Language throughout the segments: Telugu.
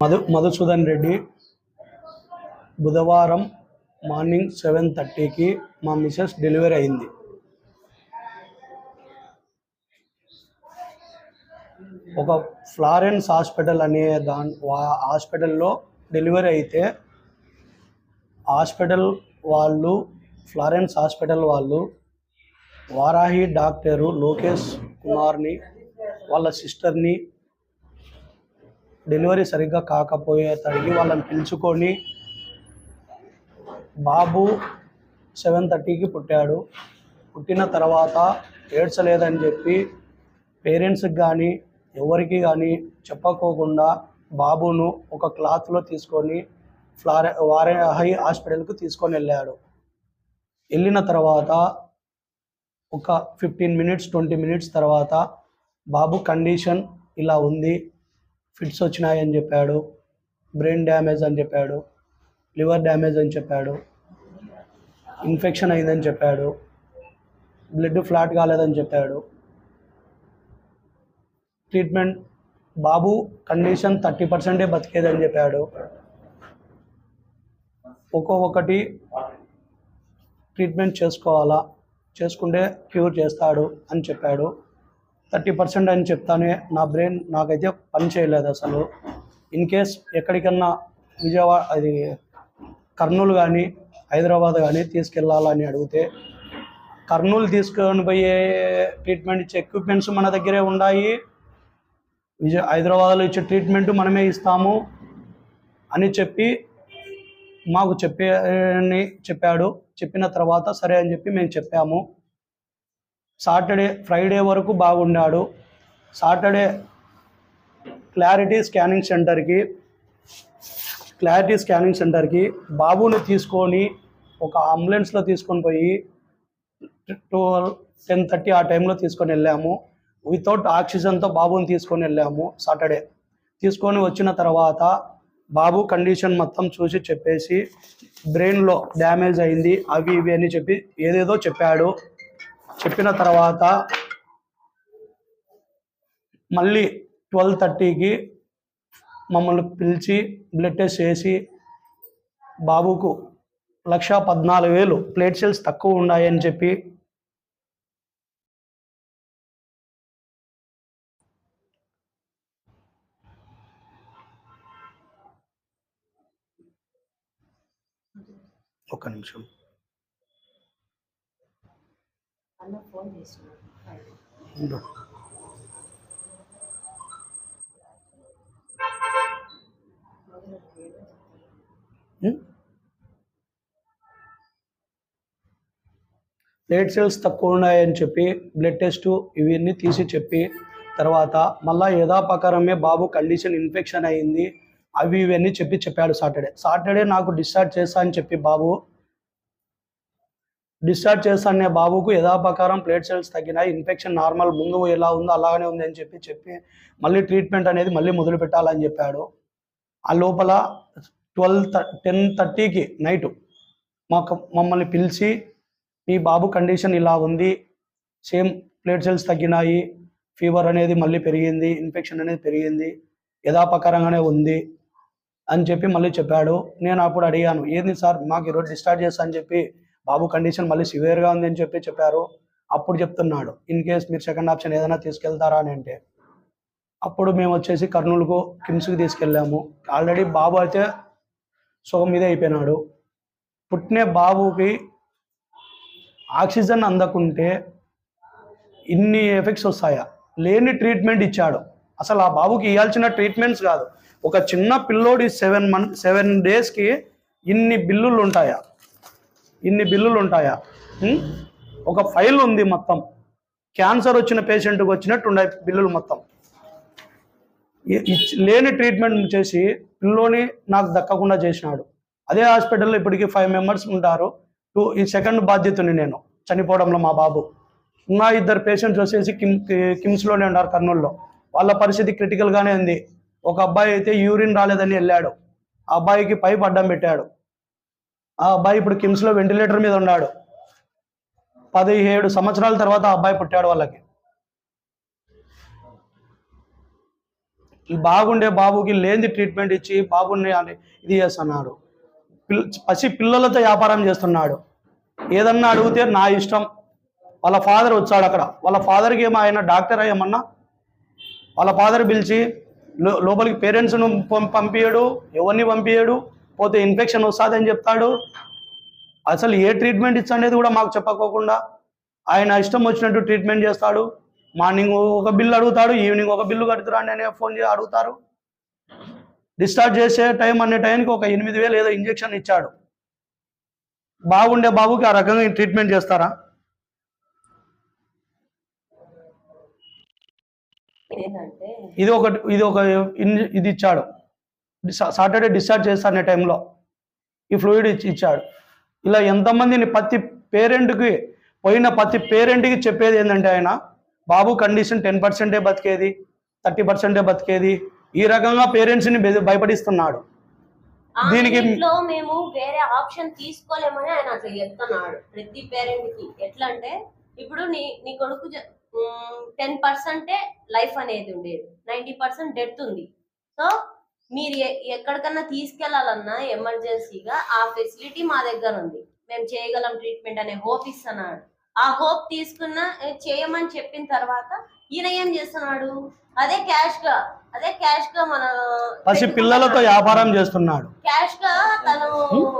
మధు మధుసూదన్ రెడ్డి బుధవారం మార్నింగ్ సెవెన్ థర్టీకి మా మిసెస్ డెలివరీ అయింది. ఒక ఫ్లారెన్స్ హాస్పిటల్ అనే దాని వా- హాస్పిటల్లో డెలివరీ అయితే హాస్పిటల్ వాళ్ళు ఫ్లారెన్స్ హాస్పిటల్ వాళ్ళు వారాహి డాక్టరు లోకేష్ కుమార్ని వాళ్ళ సిస్టర్ని డెలివరీ సరిగ్గా కాకపోయేసరికి వాళ్ళని పిలుచుకొని బాబు సెవెన్ థర్టీకి పుట్టాడు. పుట్టిన తర్వాత ఏడ్చలేదని చెప్పి పేరెంట్స్కి కానీ ఎవరికి కానీ చెప్పకోకుండా బాబును ఒక క్లాత్లో తీసుకొని ఫ్లారె వారే హై హాస్పిటల్కి తీసుకొని వెళ్ళాడు. వెళ్ళిన తర్వాత ఒక ఫిఫ్టీన్ మినిట్స్ ట్వంటీ మినిట్స్ తర్వాత బాబు కండిషన్ ఇలా ఉంది. ఫిట్స్ వచ్చినాయని చెప్పాడు బ్రెయిన్ డ్యామేజ్ అని చెప్పాడు లివర్ డ్యామేజ్ అని చెప్పాడు ఇన్ఫెక్షన్ అయిందని చెప్పాడు బ్లడ్ ఫ్లాట్ కాలేదని చెప్పాడు. ట్రీట్మెంట్ బాబు కండిషన్ థర్టీ పర్సెంటే బతికేదని చెప్పాడు. ఒక్కొక్కటి ట్రీట్మెంట్ చేసుకోవాలా చేసుకుంటే క్యూర్ చేస్తాడు అని చెప్పాడు. థర్టీ పర్సెంట్ అని చెప్తానే నా బ్రెయిన్ నాకైతే పని చేయలేదు అసలు. ఇన్ కేస్ ఎక్కడికన్నా విజయవాడ అది కర్నూలు కానీ హైదరాబాద్ కానీ తీసుకెళ్ళాలని అడిగితే కర్నూలు తీసుకొని పోయే ట్రీట్మెంట్ ఇచ్చే ఎక్విప్మెంట్స్ మన దగ్గరే ఉన్నాయి విజయ హైదరాబాద్లో ఇచ్చే ట్రీట్మెంట్ మనమే ఇస్తాము అని చెప్పి మాకు చెప్పే అని చెప్పాడు. చెప్పిన తర్వాత సరే అని చెప్పి మేము చెప్పాము. సాటర్డే ఫ్రైడే వరకు బాగున్నాడు సాటర్డే క్లారిటీ స్కానింగ్ సెంటర్కి క్లారిటీ స్కానింగ్ సెంటర్కి బాబుని తీసుకొని ఒక అంబులెన్స్లో తీసుకొని పోయి ట్వెల్వ్ టెన్ థర్టీ ఆ టైంలో తీసుకొని వెళ్ళాము. వితౌట్ ఆక్సిజన్తో బాబుని తీసుకొని వెళ్ళాము సాటర్డే. తీసుకొని వచ్చిన తర్వాత బాబు కండిషన్ మొత్తం చూసి చెప్పేసి బ్రెయిన్లో డ్యామేజ్ అయింది అవి ఇవి అని చెప్పి ఏదేదో చెప్పాడు. చెప్పిన తర్వాత మళ్ళీ ట్వెల్వ్ థర్టీకి మమ్మల్ని పిలిచి బ్లడ్ టెస్ట్ చేసి బాబుకు లక్ష పద్నాలుగు వేలు ప్లేట్ సెల్స్ తక్కువ ఉన్నాయని చెప్పి ఒక్క నిమిషం. అన్న ఫోన్ చేస్తున్నాడు ప్లేట్ సెల్స్ తక్కువ ఉన్నాయని చెప్పి బ్లడ్ టెస్ట్ ఇవన్నీ తీసి చెప్పి తర్వాత మళ్ళా యథాపకారమే బాబు కండిషన్ ఇన్ఫెక్షన్ అయింది అవి ఇవన్నీ చెప్పి చెప్పాడు సాటర్డే. సాటర్డే నాకు డిశ్చార్జ్ చేస్తా అని చెప్పి బాబు డిశ్చార్జ్ చేస్తానే బాబుకు యథాపకారం ప్లేట్ సెల్స్ తగ్గినాయి. ఇన్ఫెక్షన్ నార్మల్ ముందు ఎలా ఉందో అలాగనే ఉంది అని చెప్పి చెప్పి మళ్ళీ ట్రీట్మెంట్ అనేది మళ్ళీ మొదలు పెట్టాలని చెప్పాడు. ఆ లోపల ట్వెల్వ్ టెన్ థర్టీకి నైట్ మాకు మమ్మల్ని పిలిచి మీ బాబు కండిషన్ ఇలా ఉంది సేమ్ ప్లేట్ సెల్స్ తగ్గినాయి ఫీవర్ అనేది మళ్ళీ పెరిగింది ఇన్ఫెక్షన్ అనేది పెరిగింది యథాపకారంగానే ఉంది అని చెప్పి మళ్ళీ చెప్పాడు. నేను అప్పుడు అడిగాను ఏంది సార్ మాకు ఈరోజు డిశ్చార్జ్ చేస్తా అని చెప్పి బాబు కండిషన్ మళ్ళీ సివియర్గా ఉంది అని చెప్పి చెప్పారు. అప్పుడు చెప్తున్నాడు ఇన్ కేస్ మీరు సెకండ్ ఆప్షన్ ఏదైనా తీసుకెళ్తారా? అని అంటే అప్పుడు మేము వచ్చేసి కర్నూలుకు కిమ్స్కి తీసుకెళ్ళాము. ఆల్రెడీ బాబు అయితే సుఖం మీద అయిపోయినాడు. పుట్టిన బాబుకి ఆక్సిజన్ అందకుంటే ఇన్ని ఎఫెక్ట్స్ వస్తాయా? లేని ట్రీట్మెంట్ ఇచ్చాడు. అసలు ఆ బాబుకి ఇవ్వాల్సిన ట్రీట్మెంట్స్ కాదు. ఒక చిన్న పిల్లోడి సెవెన్ మంత్ సెవెన్ డేస్కి ఇన్ని బిల్లులు ఉంటాయా? ఇన్ని బిల్లులు ఉంటాయా? ఒక ఫైల్ ఉంది మొత్తం. క్యాన్సర్ వచ్చిన పేషెంట్కి వచ్చినట్టు ఉండే బిల్లులు మొత్తం. లేని ట్రీట్మెంట్ చేసి పిల్లోని నాకు దక్కకుండా చేసినాడు. అదే హాస్పిటల్లో ఇప్పటికి ఫైవ్ మెంబర్స్ ఉంటారు. టూ ఈ సెకండ్ బాధ్యతని నేను. చనిపోవడంలో మా బాబు. ఇంకా ఇద్దరు పేషెంట్స్ వచ్చేసి కిమ్ కిమ్స్లోనే ఉన్నారు కర్నూలులో. వాళ్ళ పరిస్థితి క్రిటికల్గానే ఉంది. ఒక అబ్బాయి అయితే యూరిన్ రాలేదని వెళ్ళాడు. ఆ అబ్బాయికి పైప్ అడ్డం పెట్టాడు. ఆ అబ్బాయి ఇప్పుడు కిమ్స్లో వెంటిలేటర్ మీద ఉన్నాడు. పదిహేడు సంవత్సరాల తర్వాత ఆ అబ్బాయి పుట్టాడు వాళ్ళకి. ఈ బాగుండే బాబుకి లేని ట్రీట్మెంట్ ఇచ్చి బాబుని అని ఇది చేస్తున్నాడు. పసి పిల్లలతో వ్యాపారం చేస్తున్నాడు. ఏదన్నా అడిగితే నా ఇష్టం. వాళ్ళ ఫాదర్ వచ్చాడు అక్కడ. వాళ్ళ ఫాదర్కి ఏమో ఆయన డాక్టర్ ఏమన్నా వాళ్ళ ఫాదర్ పిలిచి లోపలికి పేరెంట్స్ను పంపించాడు ఎవరిని పంపించాడు పోతే ఇన్ఫెక్షన్ వస్తుంది అని చెప్తాడు. అసలు ఏ ట్రీట్మెంట్ ఇచ్చనేది కూడా మాకు చెప్పకోకుండా ఆయన ఇష్టం వచ్చినట్టు ట్రీట్మెంట్ చేస్తాడు. మార్నింగ్ ఒక బిల్లు అడుగుతాడు ఈవినింగ్ ఒక బిల్లు కడుతురాండి అని ఫోన్ చేసి అడుగుతారు. డిశ్చార్జ్ చేసే టైం అనే టైంకి ఒక ఎనిమిది వేలు ఏదో ఇంజెక్షన్ ఇచ్చాడు. బాగుండే బాబుకి ఆ రకంగా ట్రీట్మెంట్ చేస్తారా? ఇది ఒక ఇది ఒక ఇది ఇచ్చాడు. సాటర్డే డిశ్చార్జ్ చేస్తా అనే టైంలో ఈ ఫ్లూయిడ్ ఇచ్చి ఇచ్చాడు. ఇలా ఎంతమందిని ప్రతి పేరెంట్కి పోయిన ప్రతి పేరెంట్కి చెప్పేది ఏంటంటే ఆయన బాబు కండిషన్ టెన్ పర్సెంటే బతికేది థర్టీ పర్సెంటే బతికేది ఈ రకంగా పేరెంట్స్ని భయపడిస్తున్నాడు. దీనికి- మేము వేరే ఆప్షన్ తీసుకోలేమని ఆయన అట్లా చెప్తున్నాడు ప్రతి పేరెంట్కి ఎట్లా అంటే ఇప్పుడు నీ నీ కొడుకు టెన్ పర్సెంటే లైఫ్ అనేది ఉండేది నైంటీ పర్సెంట్ డెత్ ఉంది. సో మీరు ఎక్కడికన్నా తీసుకెళ్ళాలన్నా ఎమర్జెన్సీగా ఆ ఫెసిలిటీ మా దగ్గర ఉంది. మేము చేయగలం ట్రీట్మెంట్ అనే హోప్ ఇస్తున్నాడు. ఆ హోప్ తీసుకున్న చేయమని చెప్పిన తర్వాత ఈయన ఏం చేస్తున్నాడు? అదే క్యాష్గా అదే క్యాష్గా మన పసి పిల్లలతో వ్యాపారం చేస్తున్నాడు. క్యాష్గా తను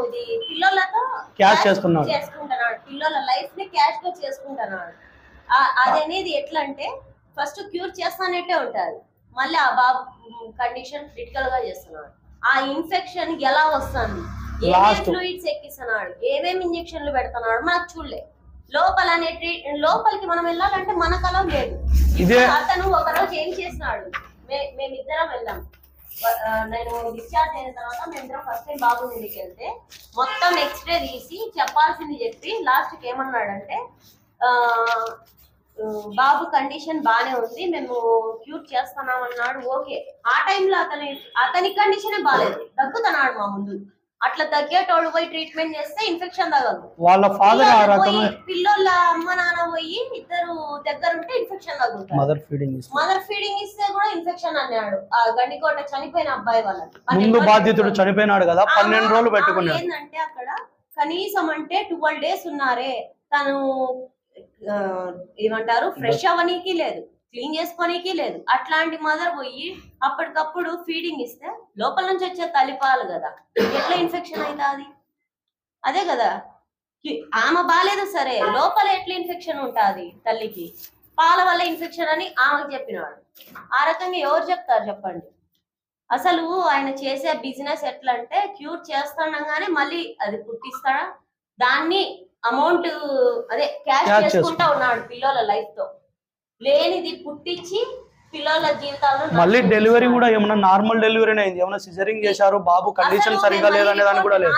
ఇది పిల్లలతో Cash చేస్తున్నాడు. చేసుకుంటున్నాడు. పిల్లల లైఫ్ని క్యాష్గా చేసుకుంటున్నాడు. ఆ- అది అనేది ఎట్లా అంటే ఫస్ట్ క్యూర్ చేస్తానట్టే ఉంటది మళ్ళీ ఆ బాబు కండిషన్ క్రిటికల్గా చేస్తున్నాడు. ఆ ఇన్ఫెక్షన్ ఎలా వస్తుంది? ఏమేమి. ఫ్లూయిడ్స్ ఎక్కిస్తున్నాడు? ఏమేమి ఇంజెక్షన్లు పెడుతున్నాడు? మనకు చూడలే. లోపల అనే లోపలికి మనం వెళ్ళాలంటే మనకు అలా లేదు. అతను ఒక రోజు ఏం చేసినాడు మే- మేమిద్దరం వెళ్ళాం. నేను డిశ్చార్జ్ అయిన తర్వాత మేమిద్దరం ఫస్ట్ టైం బాబు ఇంటికి వెళ్తే మొత్తం ఎక్స్రే తీసి చెప్పాల్సింది చెప్పి లాస్ట్కి ఏమన్నాడంటే బాబు కండిషన్ బానే ఉంది మేము క్యూర్ చేస్తున్నాం అన్నాడు ఓకే. ఆ టైంలో అతని అతని కండిషనే బాగాలేదు దగ్గుతున్నాడు మా ముందు. అట్లా తగ్గేటోడు పోయి ట్రీట్మెంట్ చేస్తే ఇన్ఫెక్షన్ తగదు. వాళ్ళ ఫాదర్ పిల్లోళ్ళ అమ్మ నాన్న పోయి ఇద్దరు దగ్గర ఉంటే ఇన్ఫెక్షన్ తగ్గుతుంది మదర్ ఫీడింగ్ మదర్ ఫీడింగ్ ఇస్తే కూడా ఇన్ఫెక్షన్ అన్నాడు. ఆ గండికోట చనిపోయిన అబ్బాయి వాళ్ళకి ముందు బాధితుడు చనిపోయినాడు కదా పన్నెండు రోజులు పెట్టుకున్నాడు. ఏందంటే అక్కడ కనీసం అంటే ట్వెల్వ్ డేస్ ఉన్నారే. తను ఏమంటారు? ఫ్రెష్ అవ్వనీకి లేదు. క్లీన్ చేసుకోనీకి లేదు. అట్లాంటి మదర్ పోయి అప్పటికప్పుడు ఫీడింగ్ ఇస్తే లోపల నుంచి వచ్చే తలిపాలు కదా. ఎట్లా ఇన్ఫెక్షన్ అవుతుంది అదే కదా. ఆమె బాగాలేదు సరే. లోపల ఎట్లా ఇన్ఫెక్షన్ ఉంటుంది తల్లికి? పాల వల్ల ఇన్ఫెక్షన్ అని ఆమెకు చెప్పినాడు ఆ రకంగా ఎవరు చెప్తారు చెప్పండి? అసలు ఆయన చేసే బిజినెస్ ఎట్లా అంటే క్యూర్ చేస్తుండగానే మళ్ళీ అది పుట్టిస్తాడా? దాన్ని అమౌంట్ అదే క్యాష్ చేసుకుంటా ఉన్నాడు పిల్లల లైఫ్తో. లేనిది పుట్టించి పిల్లల జీవితాలను మళ్ళీ డెలివరీ. కూడా ఏమన్నా నార్మల్ డెలివరీ అయింది? ఏమన్నా సిజరింగ్ చేశారు? బాబు కండిషన్ సరిగా లేదనే దాని కూడా లేదు.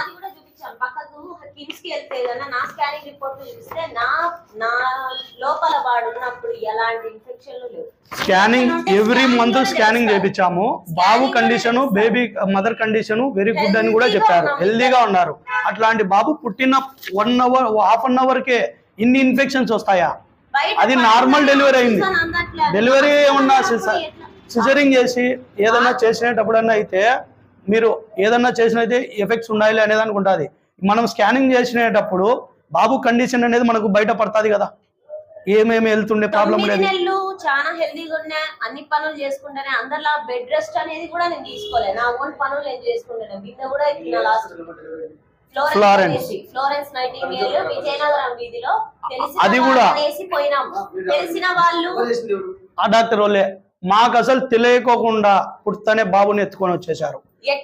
చూపించాను పక్కకు కిమ్స్కి వెళ్తే ఏదన్నా నా స్కానింగ్ రిపోర్ట్ చూపిస్తే నా నా లోపల వాడు ఉన్నప్పుడు ఎలాంటి ఇన్ఫెక్షన్లు లేవు. Scanning every month scanning. చేపించాము బాబు కండిషన్ కూడా baby mother condition very good అని కూడా చెప్పారు. హెల్దీగా ఉన్నారు. అట్లాంటి బాబు పుట్టిన one hour half an hour కే ఇన్ని ఇన్ఫెక్షన్స్ వస్తాయా? అది నార్మల్ డెలివరీ అయింది. డెలివరీ ఏమన్నా? సిజరింగ్ చేసి ఏదన్నా చేసినప్పుడన్నా అయితే మీరు ఏదన్నా చేసినైతే ఎఫెక్ట్స్ ఉండాలి అనేదానికి ఉంటుంది. మనం స్కానింగ్ చేసినప్పుడు బాబు కండిషన్ అనేది మనకు బయట పడుతుంది కదా. ఏమేమి వెళ్తుండే ప్రాబ్లం లేదు నెలలు చాలా హెల్దీగా ఉన్నా అన్ని పనులు చేసుకుంటానే అందరిలా బెడ్ రెస్ట్ అనేది కూడా నేను తీసుకోలే. నా ఓన్ పనులు నేను చేసుకుంటాను. బిందె కూడా ఎక్కిన last. Florence Florence Nightingale Vizianagaram వీధిలో అది కూడా. వాళ్ళని వేసి పోయినాం తెలిసిన వాళ్ళు ఆ డాక్టర్ వాళ్ళే మాకు అసలు తెలియకోకుండా పుట్టనే బాబుని ఎత్తుకొని వచ్చేసారు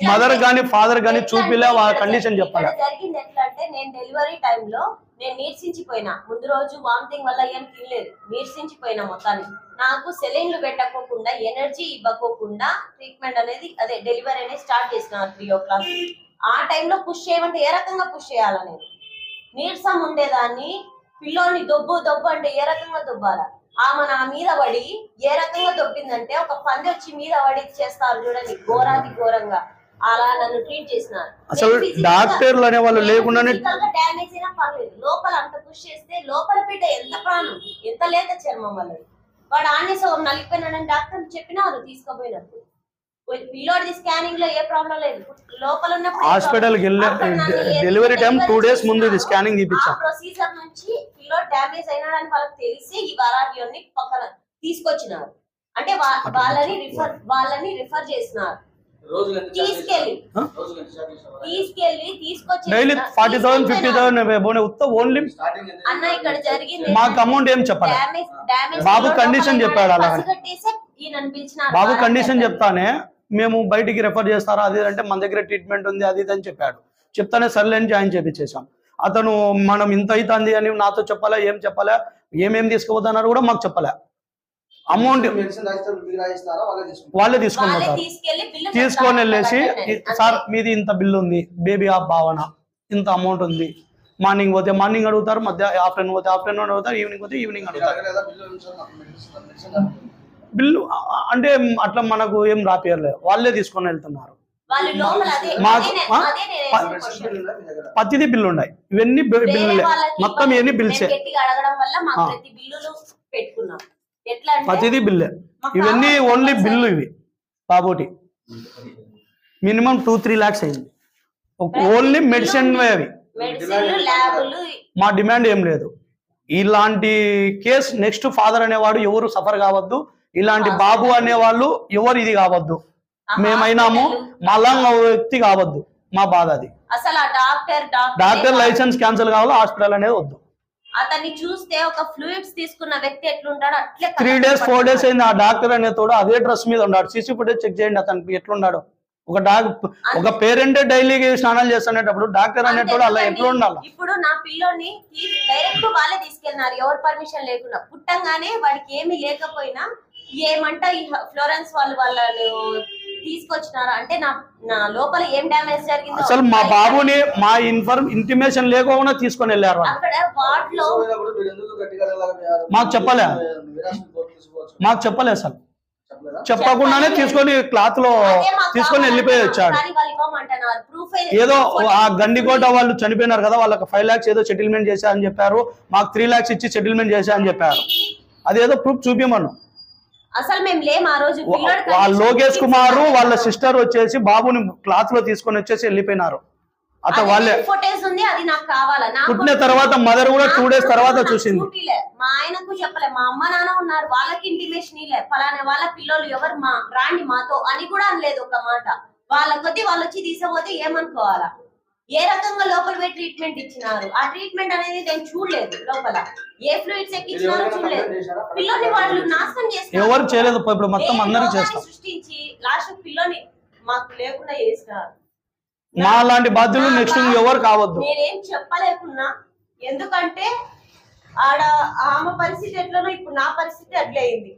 మదర్ గాని ఫాదర్ గాని చూపిలే వాళ్ళ కండిషన్ చెప్పాలి? జరిగింది ఎట్లా అంటే నేను డెలివరీ టైంలో నేను నీర్సించిపోయినా. ముందు రోజు వామిటింగ్ వల్ల ఏం తినలేదు. నీర్సించిపోయినా మొత్తానికి. నాకు సెలైన్లు పెట్టకోకుండా ఎనర్జీ ఇవ్వకోకుండా ట్రీట్మెంట్ అనేది అదే డెలివరీ అనేది స్టార్ట్ చేసిన త్రీ ఓ క్లాక్ ఆ టైంలో పుష్ చేయమంటే ఏ రకంగా పుష్ చేయాలనేది? నీరసం ఉండేదాన్ని. పిల్లోని దొబ్బు దొబ్బు అంటే ఏ రకంగా దొబ్బాలా? ఆమె నా మీద పడి ఏ రకంగా దొబ్బిందంటే ఒక పంది వచ్చి మీద పడి చేస్తారు చూడండి ఘోరాది ఘోరంగా. అలా నన్ను ట్రీట్ చేసినారు. అసలు డాక్టర్లు అనే వాళ్ళు లేకుండానే డ్యామేజ్ అయినా పర్లేదు. లోపల అంత పుష్ చేస్తే లోపల బిడ్డ ఎంత ప్రాణం ఎంత లేత చర్మం వాళ్ళది. వాడు ఆన్య సగం నలిగిపోయినాడని డాక్టర్ చెప్పినారు తీసుకుపోయినప్పుడు. స్కానింగ్లో ఏ ప్రాబ్లం లేదు. లోపల ఉన్నప్పుడు హాస్పిటల్కి వెళ్ళే డెలివరీ టైం టూ డేస్ ముందు ఇది స్కానింగ్ తీపించాం ప్రొసీజర్ నుంచి పిల్లోడ్ డ్యామేజ్ అయినాడని వాళ్ళకి తెలిసి ఈ వరాడియోని పక్కన తీసుకొచ్చినారు. అంటే వాళ్ళని రిఫర్ వాళ్ళని రిఫర్ చేసినారు. రోజులు ఎంత తీసుకెళ్ళి? తీసుకెళ్ళి తీసుకొచ్చి daily forty thousand fifty thousand ఉత్త ఓన్లీ స్టార్టింగ్ ఎంత అన్న ఇక్కడ జరిగింది మాకు అమౌంట్ ఏం చెప్పాలి? బాబు కండిషన్ చెప్పాడు పిలిచినారు బాబు కండిషన్. చెప్తానే మేము బయటికి రెఫర్ చేస్తారా? అది అంటే మన దగ్గర ట్రీట్మెంట్ ఉంది అది ఇది అని చెప్పాడు. చెప్తానే సర్లే అని జాయిన్ చేపించేసాం అతను మనం ఇంత అవుతుంది అని నాతో చెప్పాలా? ఏం చెప్పాలా? ఏమేం తీసుకుపోతున్నారు కూడా మాకు చెప్పలే? అమౌంట్ వాళ్ళే తీసుకుంటారు? వాళ్ళే తీసుకొని పోతారు తీసుకొని. వెళ్ళేసి. సార్ మీది ఇంత బిల్లు ఉంది. బేబీ ఆఫ్ భావన. ఇంత అమౌంట్ ఉంది. మార్నింగ్ పోతే మార్నింగ్ అడుగుతారు మధ్య ఆఫ్టర్నూన్ పోతే ఆఫ్టర్నూన్ అడుగుతారు ఈవినింగ్ పోతే ఈవినింగ్ అడుగుతారు. బిల్లు అంటే అట్లా మనకు ఏం రాపియర్లేదు వాళ్ళే తీసుకొని వెళ్తున్నారు. వాళ్ళు లోపల అదే మాకు- అదే నే- ఆ? అదే నేను ప- వేసిన మెడిసిన్ question. బిల్లు ప్రతిదీ ఉన్నాయి. ఇవన్నీ బిల్లులే. మొత్తం. ఇవన్నీ బిల్సే ప్రతిదీ బిల్లే. ఇవన్నీ ఓన్లీ. బిల్లు ఇవి. బాబోటి. మినిమం టూ త్రీ లాక్స్ అయింది. ఓన్లీ మెడిసిన్ అవి. మా డిమాండ్ ఏం లేదు. ఇలాంటి కేసు నెక్స్ట్ ఫాదర్ అనేవాడు ఎవరు సఫర్ కావద్దు. ఇలాంటి బాబు అనేవాళ్ళు ఎవరు ఇది కావద్దు. మేమైనాము మళ్ళా వ్యక్తి కావద్దు. మా బాధ అది. అసలు ఆ డాక్టర్ డాక్టర్ లైసెన్స్ క్యాన్సిల్ కావాలి హాస్పిటల్ అనేది వద్దు. అతన్ని చూస్తే ఒక ఫ్లూయిడ్స్ తీసుకున్న వ్యక్తి ఎట్లుంటాడో అట్లే త్రీ డేస్ ఫోర్ డేస్ అయింది ఆ డాక్టర్ అనే తోడు అదే డ్రెస్ మీద ఉన్నాడు. సీసీ ఫుటేజ్ చెక్ చేయండి అతనికి ఎట్లున్నాడు. ఒక డాక్ ఒక పేరెంట్ డైలీ స్నానాలు చేస్తున్నప్పుడు డాక్టర్ అనేటోడు అలా ఎట్లా ఉండాలి? ఇప్పుడు నా పిల్లోని డైరెక్ట్ వాళ్ళే తీసుకెళ్ళినారు ఎవరు పర్మిషన్ లేకుండా. పుట్టంగానే వాడికి ఏమీ లేకపోయినా ఏమంట ఈ ఫ్లోరెన్స్ వాళ్ళు వాళ్ళను తీసుకొచ్చినారు? అంటే నా నా లోపల ఏం డ్యామేజ్ జరిగిందో అసలు మా బాబుని మా ఇన్ఫర్మ్ ఇంటిమేషన్ లేకుండా తీసుకొని వెళ్ళారు వాళ్ళు. అక్కడ వార్డ్లో? మాకు చెప్పలే. మాకు చెప్పలేదు సార్ చెప్పలేదా? చెప్పకుండానే తీసుకొని క్లాత్లో తీసుకొని వెళ్ళిపోయి వచ్చాడు. కానీ వాళ్ళు ఇవ్వమంటున్నారు. ప్రూఫ్ ఏదో ఆ గండికోట వాళ్ళు చనిపోయినారు కదా వాళ్ళకి ఫైవ్ లాక్స్ ఏదో సెటిల్మెంట్ చేశా అని చెప్పారు. మాకు త్రీ లాక్స్ ఇచ్చి సెటిల్మెంట్ చేశా అని చెప్పారు. అదేదో ప్రూఫ్ చూపించమను అసలు మేము లేం ఆ రోజు వాళ్ళ లోకేష్ కుమార్. వాళ్ళ సిస్టర్ వచ్చేసి బాబుని క్లాత్లో తీసుకొని వచ్చేసి వెళ్ళిపోయినారు. అత వాళ్ళే ఫుటేజ్ ఉంది అది నాకు కావాలా? నాకు పుట్టిన తర్వాత మదర్ కూడా టూ డేస్ తర్వాత చూసింది. మా ఆయనకు చెప్పలే మా అమ్మ నాన్న ఉన్నారు వాళ్ళకి ఇంటిమేషన్ ఇలే. ఫలానా వాళ్ళ పిల్లలు ఎవరు మా రాండి మాతో అని కూడా అనలేదు ఒక మాట. వాళ్ళ కొద్ది వాళ్ళు వచ్చి తీసపోతే ఏమనుకోవాలా? ఏ రకంగా లోపల పోయి ట్రీట్మెంట్ ఇచ్చినారు? ఆ ట్రీట్మెంట్ అనేది నేను చూడలేదు లోపల. ఏ ఫ్లూయిడ్స్ ఎక్కించినారో చూడలేదు? పిల్లని వాళ్ళు నాశనం చేస్తున్నారు ఎవరు చేయలేదు ఇప్పుడు మొత్తం చేస్తాం సృష్టించి లాస్ట్ పిల్లని మాకు లేకుండా చేసినారు. మా లాంటి బాధ్యులు నెక్స్ట్ ఎవరు కావద్దు. నేనేం చెప్పలేకున్నా. ఎందుకంటే ఆడ ఆమె పరిస్థితి ఎట్లనో ఇప్పుడు నా పరిస్థితి అట్లే అయింది.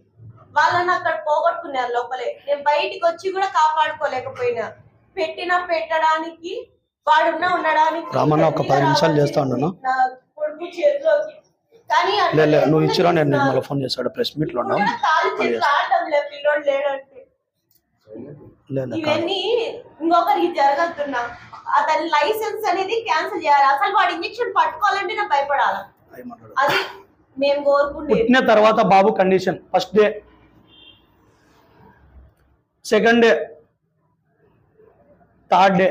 వాళ్ళని అక్కడ పోగొట్టుకున్నారు లోపలే. నేను బయటికి వచ్చి కూడా కాపాడుకోలేకపోయినా. పెట్టిన పెట్టడానికి వాడున్న రామన్న, ఒక పది నిమిషాలు చేస్తా ఉన్నాను. నా. కొడుకు చేతిలోకి. కానీ అట్లా లే లే, నువ్వు ఇచ్చిరా నేను. మళ్ళీ ఫోన్ చేశాడు ప్రెస్ మీట్లో ఇప్పుడు ఉన్నాం కూడా కాలు చేతులు ఆడటం లేదు పిల్లోడు లేడంటే. లే, లే, కాదు. ఇవన్నీ ఇంకొకరికి జరగద్దున్నా. అతని లైసెన్స్ అనేది క్యాన్సిల్ చేయాలి. అసలు వాడు ఇంజక్షన్ పట్టుకోవాలంటే నాకు భయపడాలి? ఏమన్నాడు? అది మేము పుట్టిన తర్వాత బాబు condition first day. Second day. Third day.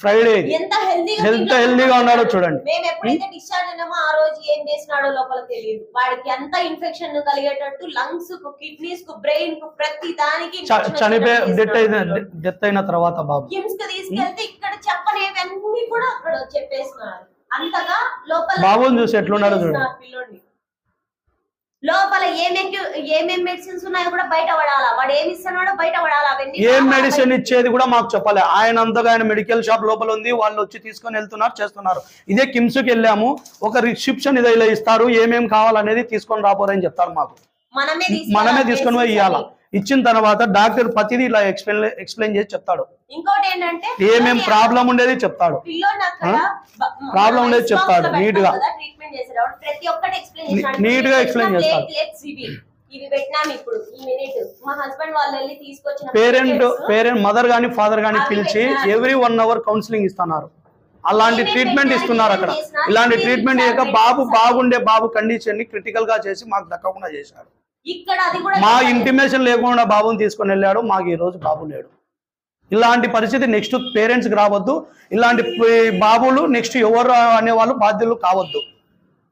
Friday ఎంత హెల్దీగా ఉన్నాడో చూడండి. మేము ఎప్పుడైతే డిశ్చార్జ్ అయినామో ఆ రోజు ఏం చేసినాడో లోపల తెలియదు. వాడికి ఎంత ఇన్ఫెక్షన్ కలిగేటట్టు లంగ్స్కు కిడ్నీస్కు బ్రెయిన్కు ప్రతి దానికి చనిపోయి డెత్ అయిన డెత్ అయిన తర్వాత బాబు. కిమ్స్కి తీసుకెళ్తే ఇక్కడ చెప్పనేవన్నీ కూడా అక్కడ చెప్పేస్తున్నారు అంతగా లోపల బాబుని చూసి ఎట్లున్నాడో చూడండి. లోపల ఏమేమి ఏమేం మెడిసిన్స్ ఉన్నాయో కూడా బయట పడాలా? వాడు ఏమి ఇస్తున్నాడో బయట పడాలా? అవన్నీ ఏం మెడిసిన్ ఇచ్చేది కూడా మాకు చెప్పాలి. ఆయన అంతగా ఆయన మెడికల్ షాప్ లోపల ఉంది. వాళ్ళు వచ్చి తీసుకొని వెళ్తున్నారు చేస్తున్నారు. ఇదే కిమ్స్కి వెళ్ళాము. ఒక రిసెప్షన్ ఇదే ఇలా ఇస్తారు. ఏమేం కావాలనేది తీసుకొని రాపోరని చెప్తారు మాకు. మనమే తీసుకొని పోయి ఇవ్వాలా. ఇచ్చిన తర్వాత డాక్టర్ ప్రతిదీ ఇలా ఎక్స్ప్లెయిన్ ఎక్స్ప్లెయిన్ చేసి చెప్తాడు. ఇంకోటి ఏంటంటే ఏమేం ప్రాబ్లం ఉండేది చెప్తాడు. మన ఉండేది చెప్తాడు, neat గా. ట్రీట్మెంట్ చేసేటప్పుడు ప్రతి ఒక్కటి ఎక్స్ప్లెయిన్ ని- చేసినాడు neat గా explain చేస్తాడు. ప్లేట్లెట్స్ ఇవి ఇవి పెట్టినాం ఇప్పుడు. ఈ మినిట్. మా హస్బెండ్ వాళ్ళు వెళ్ళి తీసుకొచ్చిన పేరెంట్ పేరెంట్ మదర్ గాని ఫాదర్ గాని పిలిచి. ఎవ్రీ వన్ అవర్ కౌన్సిలింగ్ ఇస్తున్నారు. అలాంటి ట్రీట్మెంట్ ఇస్తున్నారు అక్కడ. ఇలాంటి ట్రీట్మెంట్ చేయక బాబు బాగుండే బాబు కండిషన్ని క్రిటికల్గా చేసి మాకు దక్కకుండా చేశారు. ఇక్కడ అది కూడా మా. ఇంటిమేషన్ లేకుండా బాబుని తీసుకొని వెళ్ళాడు. మాకు ఈ రోజు బాబు లేడు. ఇలాంటి పరిస్థితి నెక్స్ట్ పేరెంట్స్కి రావద్దు. ఇలాంటి బాబులు నెక్స్ట్ ఎవరు అనేవాళ్ళు బాధ్యులు కావద్దు.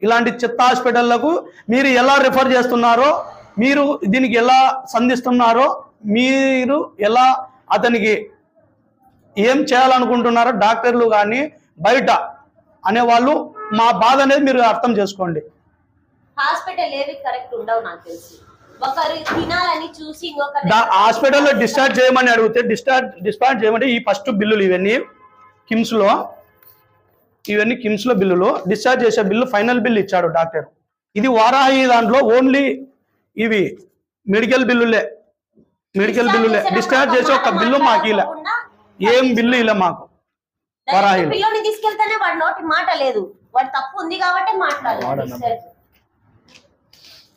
ఇలాంటి చెత్త హాస్పిటళ్ళకు మీరు ఎలా రిఫర్ చేస్తున్నారో మీరు దీనికి ఎలా సంధిస్తున్నారో మీరు ఎలా అతనికి ఏం చేయాలనుకుంటున్నారో డాక్టర్లు కానీ బయట అనేవాళ్ళు మా బాధ అనేది మీరు అర్థం చేసుకోండి. హాస్పిటల్ ఏవి కరెక్ట్ ఉండవు నాకు తెలిసి. ఒకరు తినాలని చూసి హాస్పిటల్లో డిశ్చార్జ్ చేయమని అడిగితే డిశ్చార్జ్ డిశ్చార్జ్ చేయమంటే ఈ ఫస్ట్ బిల్లులు ఇవన్నీ కిమ్స్లో ఇవన్నీ కిమ్స్లో బిల్లులు డిశ్చార్జ్ చేసే బిల్లు ఫైనల్ బిల్ ఇచ్చాడు డాక్టర్. ఇది వారాహి దాంట్లో ఓన్లీ ఇవి మెడికల్ బిల్లులే. మెడికల్ బిల్లులే. డిశ్చార్జ్ చేసే ఒక బిల్లు మాకు ఇలా ఏం బిల్లు ఇలా మాకు. పిల్లోని తీసుకెళ్తేనే వాడి నోటి మాట లేదు. వాడు తప్పు ఉంది కాబట్టి మాట్లాడలేదు.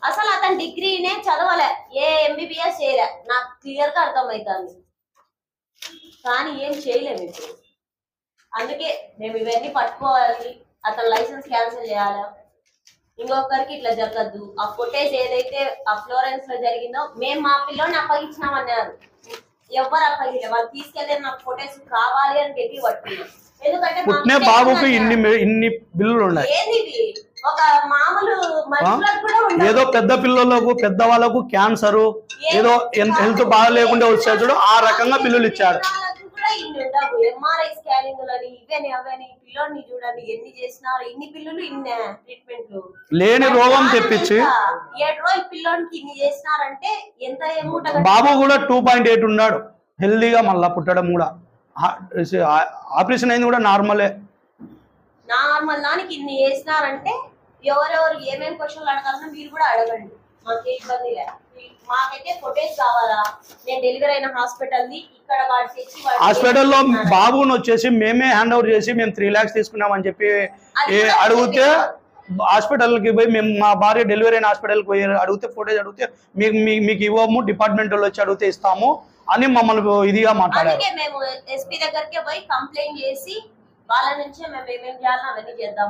అసలు అతను డిగ్రీనే చదవలే. ఏ ఎంబీబీఎస్ చేయలే. నాకు క్లియర్గా అర్థమవుతుంది కానీ ఏం చేయలేము ఇప్పుడు. అందుకే మేము ఇవన్నీ పట్టుకోవాలి అతను లైసెన్స్ క్యాన్సిల్ చేయాలి? ఇంకొకరికి ఇట్లా జరగద్దు. ఆ ఫుటేజ్ ఏదైతే ఆ ఫ్లోరెన్స్లో జరిగిందో మేము మా పిల్లోని అప్పగించినామన్నారు. ఎవరు అప్పగించలే. వాళ్ళు తీసుకెళ్తే నాకు ఫుటేజ్ కావాలి అని గట్టి పట్టుకున్నాం ఎందుకంటే పుట్టినే బాబుకి. ఇన్ని ఇన్ని బిల్లులు ఉన్నాయి. ఒక మామూలు. ఏదో పెద్ద పిల్లలకు పెద్ద వాళ్ళకు క్యాన్సర్ ఏదో హెల్త్ బాగాలేకుండా వచ్చే చూడు ఆ రకంగా బిల్లులు ఇచ్చాడు. ఇన్ని ఉండవు ఎంఆర్ఐ స్కానింగ్ అని ఇవని అవని పిల్లోని చూడండి ఎన్ని చేసినారు ఇన్ని పిల్లులు ఇన్ని ట్రీట్మెంట్లు లేని రోగం తెప్పించి. ఏడు రోజులు పిల్లోనికి ఇన్ని చేసినారంటే ఎంత ఏమూట బాబు కూడా టూ పాయింట్ ఎయిట్ ఉన్నాడు. హెల్దీగా మళ్ళా పుట్టడం కూడా. ఆపరేషన్ అయింది కూడా నార్మలే. నార్మల్ దానికి ఇన్ని చేసినారంటే ఎవరెవరు ఏమేమి క్వశ్చన్లు అడగాలన్నా మీరు కూడా అడగండి. మాకే ఇబ్బంది లే మాకైతే ఫొటేజ్ కావాలా? నేను డెలివరీ అయిన హాస్పిటల్ ది ఇక్కడ వాడు తెచ్చి వాడు హాస్పిటల్లో. బాబుని వచ్చేసి మేమే హ్యాండ్ ఓవర్ చేసి మేము త్రీ ల్యాక్స్ తీసుకున్నామని చెప్పి అడిగితే హాస్పిటల్కి పోయి మేము మా భార్య డెలివరీ అయిన హాస్పిటల్కి పోయి అడిగితే ఫోటేజ్ అడిగితే మీకు మీకు ఇవ్వము డిపార్ట్మెంట్ వాళ్ళు వచ్చి అడిగితే ఇస్తాము అని మమ్మల్ని ఇదిగా మాట్లాడారు. మేము ఎస్పీ దగ్గరికి పోయి కంప్లైంట్ చేసి వాళ్ళ నుంచే మేము ఏమేం చేయాలో అవన్నీ చేద్దాం